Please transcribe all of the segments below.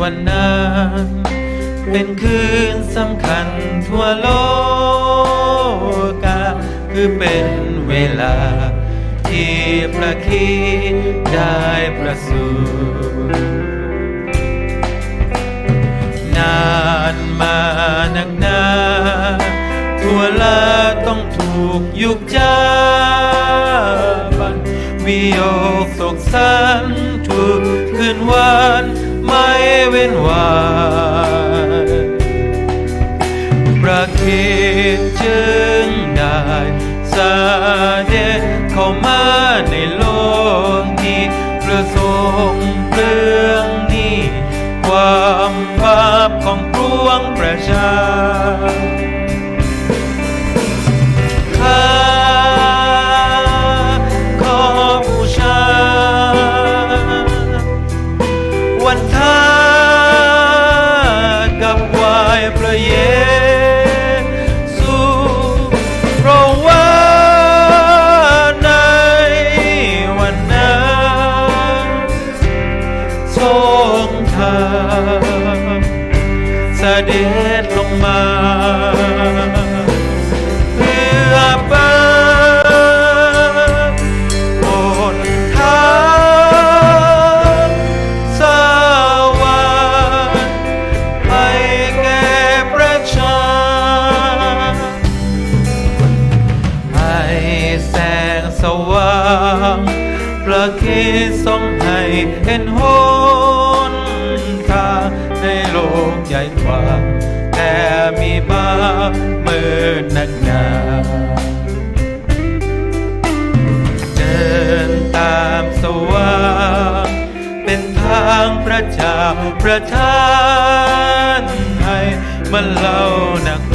วันนั้น เป็นคืนสำคัญทั่วโลกาคือเป็นเวลา ที่พระคิดได้ประสูตินานมานักหนาทั่วลาต้องถูกยุกจาบันวิโยกโศกสันทุกคืนวัน ไม่เว้นวันประคิดจึง พระเยซูเพราะว่าในวันนั้นทรงทำเสด็จลงมา เห็นหนทางในโลกใหญ่กว่า แต่มีบาปมืดนักหนาเดินตามสว่างเป็นทางพระเจ้าประทานให้มันเล่านัก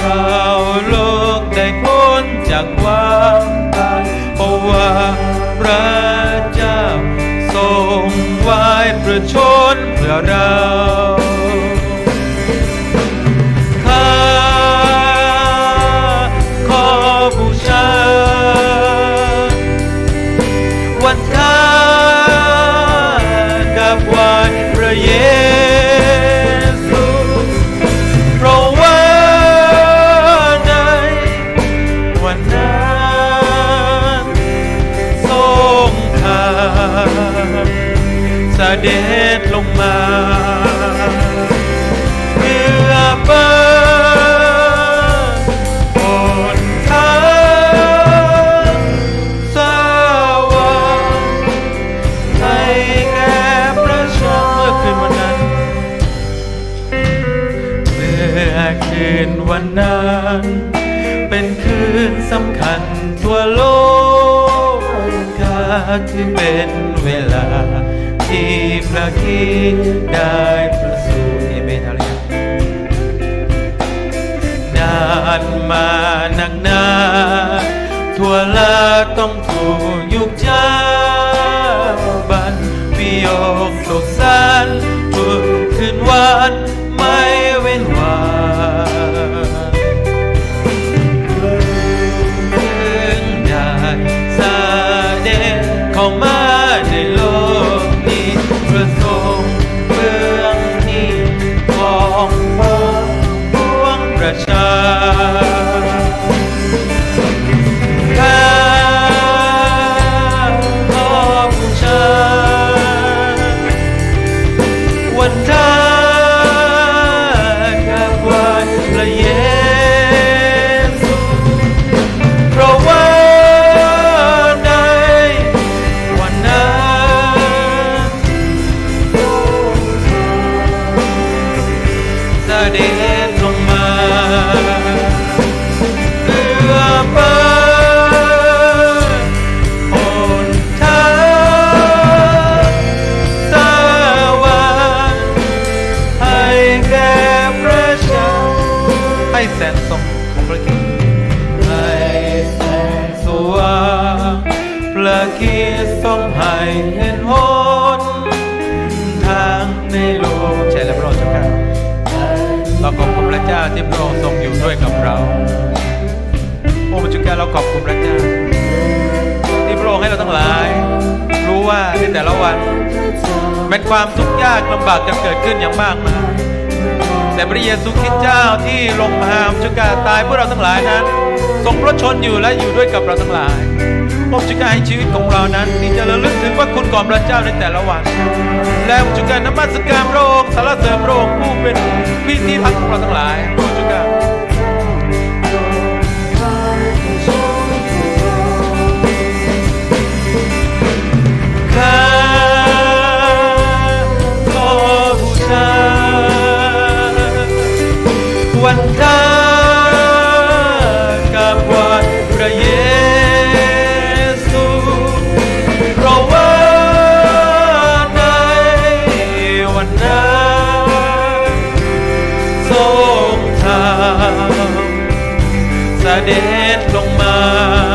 ชาวโลกได้พ้นจากความตายเพราะว่าพระเจ้าทรงไว้ประชนเพื่อเรา เด็จลงมาเพื่อเปิดหนทางสว่างให้แก่ประชาเมื่อคืนวันนั้น เมื่อคืนวันนั้น เป็นคืนสำคัญทั่วโลกกาที่เป็นเวลา ที่พระคิดได้ประสูติเอเมนอะไรนานมานักหนาทั่วลาต้องถูกยุกจา วัน คิดส่งให้เห็นหนทางในโลกใช่แล้วพระเราจะกล่าเราขอบคุณพระเจ้าที่พระองค์ทรงอยู่ด้วยกับเราโอ้พระเจ้าเราขอบคุณพระเจ้า ที่พระองค์ให้เราทั้งหลาย รู้ว่าในแต่ละวันเป็นความทุกข์ยากลำบากจะเกิดขึ้นอย่างมากมายแต่พระเยซูคริสต์เจ้าที่ลงมาพระเจ้าตายเพื่อเราทั้งหลายนั้น ทรงพระชนอยู่และอยู่ด้วยกับเราทั้งหลายพระเจ้าให้ชีวิตของเรานั้นที่จะระลึกถึงพระคุณของพระเจ้าในแต่ละวัน และพระเจ้านมัสการพระองค์สารเสริมพระองค์ผู้เป็นพี่ที่พักของเราทั้งหลายพระจุกา ด็จลงมา